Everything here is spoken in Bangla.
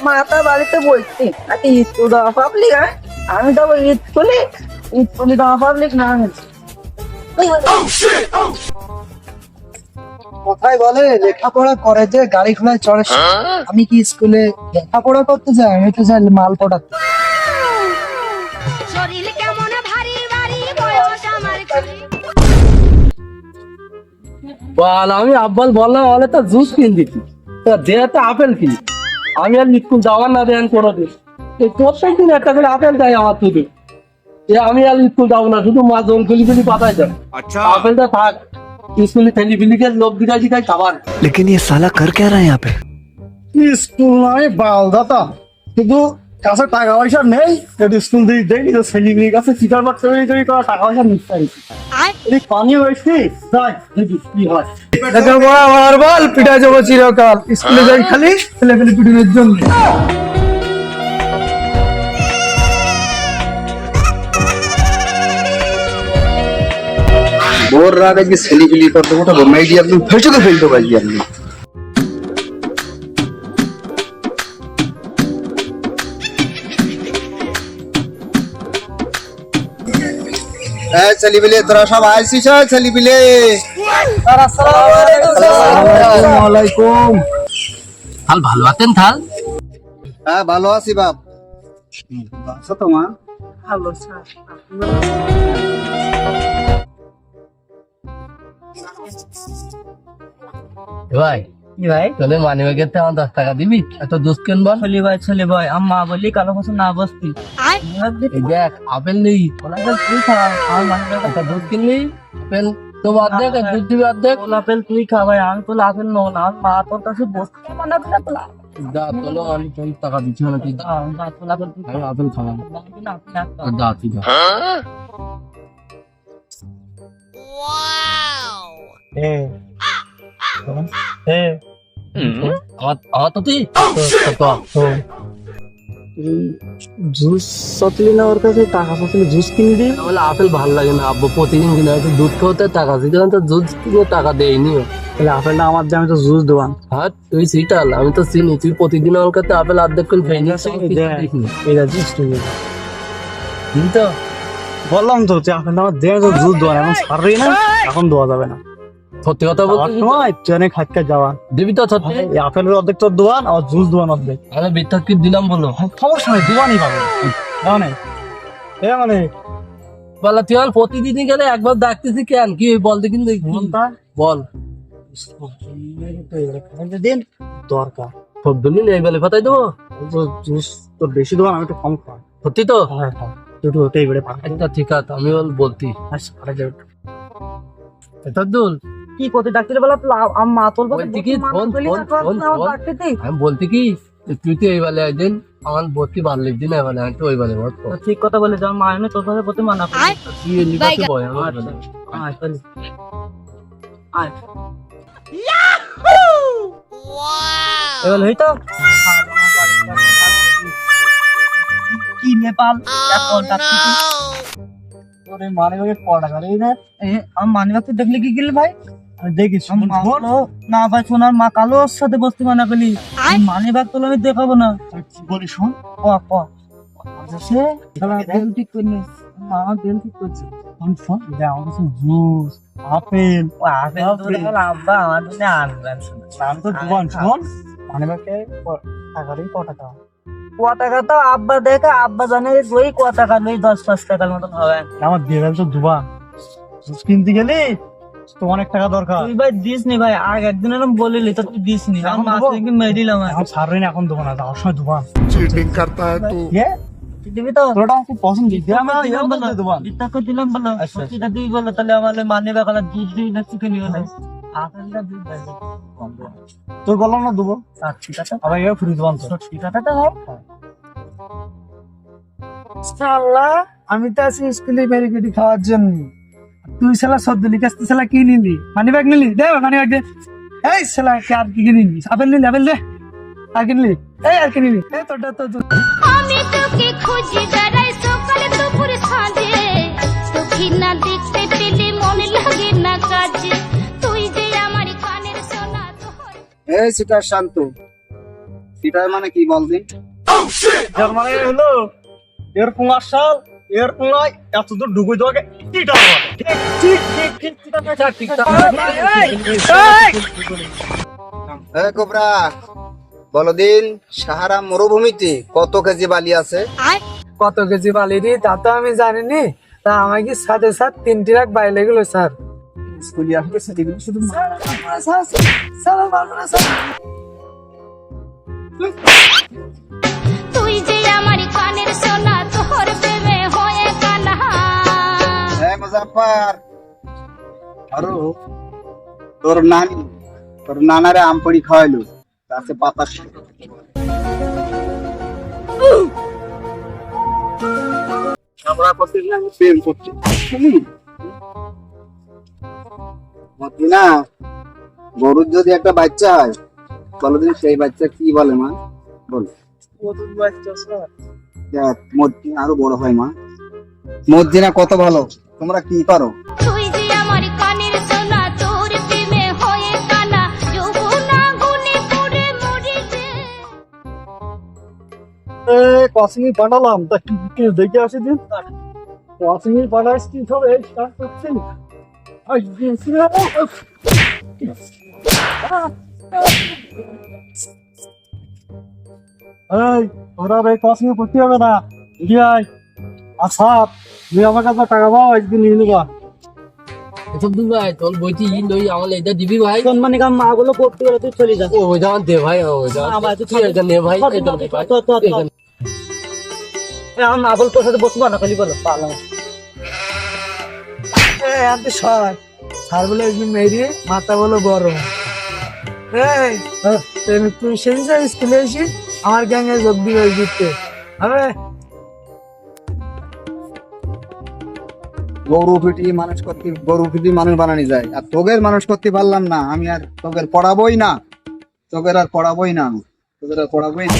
মাতা বাড়িতে বলছি আচ্ছা স্কুল দেওয়া পাবলিক হ্যাঁ? আমি তো স্কুলে স্কুলে দেওয়া পাবলিক না কোথায় বলে? লেখাপড়া করে যে গাড়ি ঘোড়ায় চড়ে আমি কি স্কুলে লেখাপড়া করতে যাই? আমি তো যাই মাল পড়াতে শরীর কেমন ভারী ভারী বয়স আমার বল আমি আব্বাল বললাম বলে তো জুস কিন দিতি তো দেহাতে আপেল কিনি আমি আর স্কুল যাওয়ার না দেন কোনো দিন এই প্রত্যেক দিন একটা করে আপেল দেয় আমার শুধু এ আমি আর স্কুল যাবো না শুধু মা জল গুলি গুলি পাতায় যাবে আপেলটা থাক স্কুলে ছেলে বিলিকে লোক দিকাই দিকাই খাবার लेकिन ये साला कर क्या रहा है यहाँ पे স্কুল নয় বাল দাতা শুধু কাছে টাকা পয়সা নেই যদি স্কুল দিয়ে দেখি তো ছেলেমেয়ের কাছে বাচ্চা তৈরি তৈরি করা টাকা পয়সা নিতে এদিক পানি হয়েছে? যাই দেখি কি হয়। দেখো বড় আমার বল পিঠা যাব চিরকাল স্কুলে যাই খালি ছেলে পেলে পিটুনের জন্য। ভোর রাত আজকে ছেলিপিলি করতে উঠাবো মেয়েটি একদম ফেসে ফেলতে পারি আপনি ছেলিপিলে তোরা সব আইসিস ছেলিপিলে আসসালামাইকুম থাল ভালো আছেন থাল? হ্যাঁ ভালো আছি বাপ। আছো তোমার ভালো ভাই ভাই? তাহলে মানি ব্যাগের আমার দশ টাকা দিবি? এত জুস কিনবো চলি ভাই চলি ভাই। আমি মা বললি কালো বছর না বসতি। দেখ আপেল নেই। তুই খা আমার মানে দুধ কিনলি? আপেল তো অর্ধেক দুধ দিবি অর্ধেক আপেল তুই খা ভাই আমি তো আপেল নো না। আমার মা তোর কাছে বসতে। মানে তোলা দা তোলো আমি তোর টাকা দিচ্ছি না তুই দা। তুই আমি আপেল দা তুই দা আমার আমার তো তুই তো জুস সতলি না ওর কাছে টাকা সতলি জুস কিনে দিই বলে আপেল ভালো লাগে না আব্বু প্রতিদিন কিনে হয়তো দুধ খাওয়াতে টাকা দিতে তো দুধ কিনে টাকা দেয়নি তাহলে আপেলটা আমার দিয়ে আমি তো জুস দেওয়ান হ্যাঁ তুই সিটাল আমি তো চিনি তুই প্রতিদিন আমার কাছে আপেল অর্ধেক করে খেয়ে নিস এটা জুস তুমি দিন তো বললাম তো তুই আপেলটা আমার দিয়ে তো জুস দেওয়ান এখন ছাড়বি না এখন দেওয়া যাবে না সত্যি কথা ট্রেনে খাটকা যাওয়া। দিবি তো সত্যি? আপেলের অর্ধেক তোর দোয়ান আর জুস দোয়ান অর্ধেক। বিত্তক কি দিলাম বলো? সমস্যা নেই দোয়ানই পাবে মানে? এ মানে? বলা তুই প্রতিদিনই গেলে একবার ডাকতেছি কেন? কি বল দেখি দেখি। বল। দিন দরকার। সব দিনই নেই বলে ফাটাই দেবো? জুস তোর বেশি দোয়ান আমি একটু কম খাওয়া সত্যি তো? হ্যাঁ হ্যাঁ দুটো ওটাই বেড়ে পাঠাই আচ্ছা ঠিক আছে আমি বল বলতি। আচ্ছা কি করতে? ডাক্তার বলা আমি মা তোর বলছি কি। আমি বলতে কি তুই তো এই বেলে একদিন আমার ভর্তি ভালো লিখবি না এবারে আমি তো ওই বেলে ভর্তি ঠিক কথা বলে যাও মা এনে তোর কাছে প্রতি মানা করি তুই এলি পাশে বয় আমার আয় আয় এবার হইতো? কি নেপাল? এখন তোর মানে ওই ক টাকা না আমি মানি দেখলে কি গেলে ভাই? না ভাই মা সাথে বসতে মানা করলি মানি বাগ তোলে আমি দেখাবো না। কি বলি শোন? আপেল আপেল আব্বা আমার জন্য আনবেন আমি তো শোন। মানে ক টাকা? তো আব্বা দেখে আব্বা জানে ওই ক টাকা নেই দশ পাঁচ টাকার মতন হবে। আমার দিয়ে দোয়ান জুস কিনতে গেলি? তো অনেক টাকা দরকার। তুই ভাই দিস নি ভাই আর একদিন এরকম বলিলি তো তুই দিস নি। আমি মাছ মেরে দিলাম এখন ছাড়লি না এখন দেবো না সময় দেবো চিটিং করতা দিবি তো? পছন্দ দিবি আমি দিলাম বলো। আচ্ছা, আচ্ছা। বলো। তাহলে আমার মানে দুধ দিই না চিকেন নিও না? তোর না দেবো। আবার এবার তো ঠিকানাটা হ্যাঁ। আমি তো আছি স্কুলে ভেরিকেটি খাওয়ার জন্য। তুই শালা সদ্য লিখাস তুই শালা কি নিলি? মানি ব্যাগ নিলি? দে মানি ব্যাগ দে। এই শালা কে আর কি নিলি আপেল নিলি আপেল দে। আর কি নিলি এই আর কি নিলি এই তোরটা তো তো আমি তোকে খুঁজি বেড়াই সকালে দুপুর সাঁঝে। তোকে না দেখতে পেলে মনে লাগে না কাজে। তুই যে আমার কানের সোনা তোর। এই সেটা শান্ত। সিটার মানে কি বলদিন যার মানে হলো এর কুমার সাল এর কুমায় এত দূর ডুবে যাওয়াকে বলে ঠিক ঠিক ঠিক ঠিক কোবরা বলো দিন সাহারা মরুভূমিতে কত কেজি বালি আছে? কত কেজি বালি রে তা তো আমি জানিনি। তা আমাকে সাথে সাথে তিন ট্রাক বাইলে গেল স্যার স্কুলে শুধু তুই মুজাফর আরও তোর নানি তোর নানারে আমপড়ি খাওয়াইলো তাতে পাতা আমরা করতে আমি প্রেম করছি। না গরুর যদি একটা বাচ্চা হয় বলো দিন সেই বাচ্চা কি বলে মা? বল। আরও বড় হয় মা। মর্জিনা কত ভালো। তোমরা কি হয়ে এ কসমি বানালাম। তা কি দেখে আসি দিন? কসমি বানাইস কি সব এই কাজ করছি? রে। এই ওরা এই কসমি করতে হবে না। আচ্ছা তুই আমার কাছে টাকা পাও একদিন নিয়ে নিবা। এসব দিন ভাই তোর বইটি নই আমার এটা দিবি ভাই? মানে কাম মা গুলো করতে গেলে তুই চলে যা। ও দে ভাই ও যাওয়ান আমার তুই এটা নে ভাই এটা নে ভাই। তো তো এটা নে। আমার তোর সাথে বসবো না খালি বলো। পালাম এ সর। বলে একদিন মাথা বলো গরম এই স্কুলে এসে আমার গ্যাংয়ে যোগ দিবে দিতে। হবে গরু ফিটি মানুষ করতে গরু ফিটি মানুষ বানানি যায় আর তোগের মানুষ করতে পারলাম না আমি আর তোগের পড়াবোই না তোগের আর পড়াবোই না আমি তোগের আর পড়াবোই না